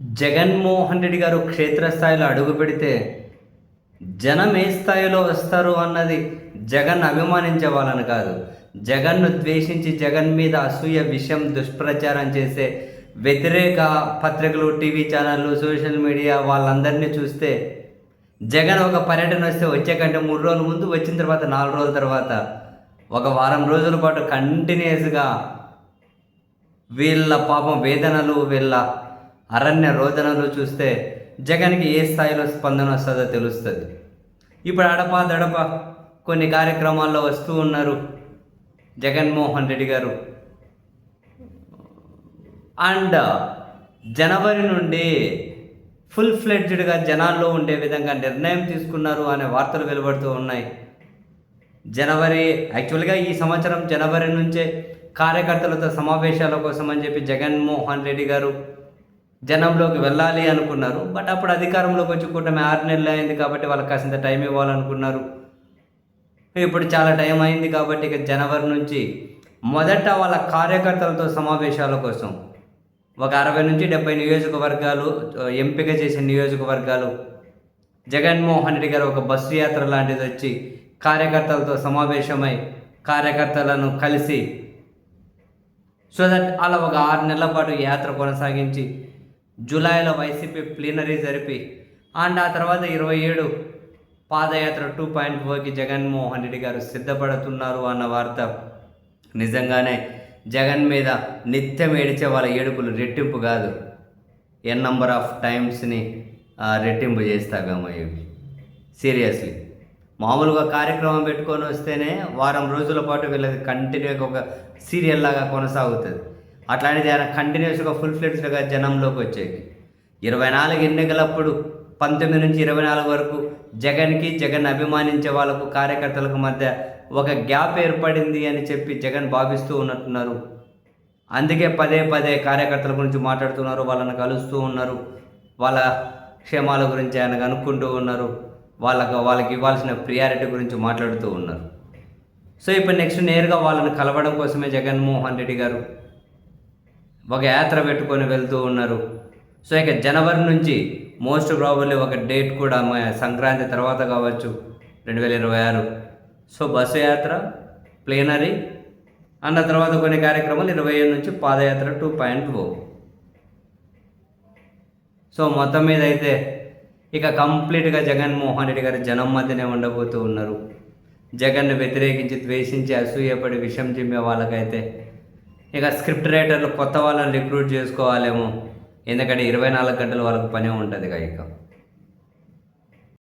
జగన్మోహన్ రెడ్డి గారు క్షేత్రస్థాయిలో అడుగు పెడితే జనం ఏ స్థాయిలో వస్తారు అన్నది జగన్ అభిమానించే వాళ్ళని కాదు. జగన్ను ద్వేషించి జగన్ మీద అసూయ విషయం దుష్ప్రచారం చేసే వ్యతిరేక పత్రికలు టీవీ ఛానళ్ళు సోషల్ మీడియా వాళ్ళందరినీ చూస్తే జగన్ ఒక పర్యటన వస్తే వచ్చే కంటే మూడు రోజుల ముందు వచ్చిన తర్వాత నాలుగు రోజుల తర్వాత ఒక వారం రోజుల పాటు కంటిన్యూస్గా వీళ్ళ పాపం వేదనలు వీళ్ళ అరణ్య రోదనలు చూస్తే జగన్కి ఏ స్థాయిలో స్పందన వస్తుందో తెలుస్తుంది. ఇప్పుడు అడప దడప కొన్ని కార్యక్రమాల్లో వస్తూ ఉన్నారు జగన్మోహన్ రెడ్డి గారు. అండ్ జనవరి నుండి ఫుల్ ఫ్లెడ్జ్డ్గా జనాల్లో ఉండే విధంగా నిర్ణయం తీసుకున్నారు అనే వార్తలు వెలువడుతూ ఉన్నాయి. జనవరి యాక్చువల్గా ఈ సంవత్సరం జనవరి నుంచే కార్యకర్తలతో సమావేశాల కోసం అని చెప్పి జగన్మోహన్ రెడ్డి గారు జనంలోకి వెళ్ళాలి అనుకున్నారు. బట్ అప్పుడు అధికారంలోకి వచ్చి కూటమి ఆరు నెలలు అయింది కాబట్టి వాళ్ళకి కాసింత టైం ఇవ్వాలనుకున్నారు. ఇప్పుడు చాలా టైం అయింది కాబట్టి ఇక జనవరి నుంచి మొదట వాళ్ళ కార్యకర్తలతో సమావేశాల కోసం ఒక అరవై నుంచి డెబ్బై నియోజకవర్గాలు ఎంపిక చేసిన నియోజకవర్గాలు జగన్మోహన్ రెడ్డి గారు ఒక బస్సు యాత్ర లాంటిది వచ్చి కార్యకర్తలతో సమావేశమై కార్యకర్తలను కలిసి సో దట్ అలా ఒక ఆరు నెలల పాటు యాత్ర కొనసాగించి జూలైలో వైసీపీ ప్లీనరీ జరిపి అండ్ ఆ తర్వాత ఇరవై ఏడు పాదయాత్ర టూ పాయింట్ ఫోర్కి జగన్మోహన్ రెడ్డి గారు సిద్ధపడుతున్నారు అన్న వార్త. నిజంగానే జగన్ మీద నిత్యం ఏడిచే వాళ్ళ ఏడుపులు రెట్టింపు కాదు. ఎన్ నంబర్ ఆఫ్ టైమ్స్ని రెట్టింపు చేస్తాగమ్మా ఇవి సీరియస్లీ మామూలుగా కార్యక్రమం పెట్టుకొని వస్తేనే వారం రోజుల పాటు వీళ్ళది కంటిన్యూగా ఒక సీరియల్ లాగా కొనసాగుతుంది. అట్లాంటిది ఆయన కంటిన్యూస్గా ఫుల్ ఫ్లెడ్స్గా జనంలోకి వచ్చేది. ఇరవై నాలుగు ఎన్నికలప్పుడు పంతొమ్మిది నుంచి ఇరవై నాలుగు వరకు జగన్కి జగన్ అభిమానించే వాళ్ళకు కార్యకర్తలకు మధ్య ఒక గ్యాప్ ఏర్పడింది అని చెప్పి జగన్ భావిస్తూ ఉన్నట్టున్నారు. అందుకే పదే పదే కార్యకర్తల గురించి మాట్లాడుతున్నారు వాళ్ళని కలుస్తూ ఉన్నారు వాళ్ళ క్షేమాల గురించి ఆయన కనుక్కుంటూ ఉన్నారు వాళ్ళకు వాళ్ళకి ఇవ్వాల్సిన ప్రియారిటీ గురించి మాట్లాడుతూ ఉన్నారు. సో ఇప్పుడు నెక్స్ట్ నేరుగా వాళ్ళని కలవడం కోసమే జగన్మోహన్ రెడ్డి గారు ఒక యాత్ర పెట్టుకొని వెళ్తూ ఉన్నారు. సో ఇక జనవరి నుంచి మోస్ట్ ప్రాబబ్లీ ఒక డేట్ కూడా సంక్రాంతి తర్వాత కావచ్చు రెండు వేల ఇరవై ఆరు. సో బస్సు యాత్ర ప్లేనరీ అన్న తర్వాత కొన్ని కార్యక్రమాలు ఇరవై ఏడు నుంచి పాదయాత్ర టూ పాయింట్ ఓ. సో మొత్తం మీద అయితే ఇక కంప్లీట్గా జగన్మోహన్ రెడ్డి గారు జనం మధ్యనే ఉండబోతూ ఉన్నారు. జగన్ను వ్యతిరేకించి ద్వేషించి అసూయపడి విషం చిమ్మే వాళ్ళకైతే ఇక స్క్రిప్ట్ రైటర్లు కొత్త వాళ్ళని రిక్రూట్ చేసుకోవాలేమో. ఎందుకంటే ఇరవై నాలుగు గంటలు వాళ్ళకి పనే ఉంటుంది ఇక ఇక.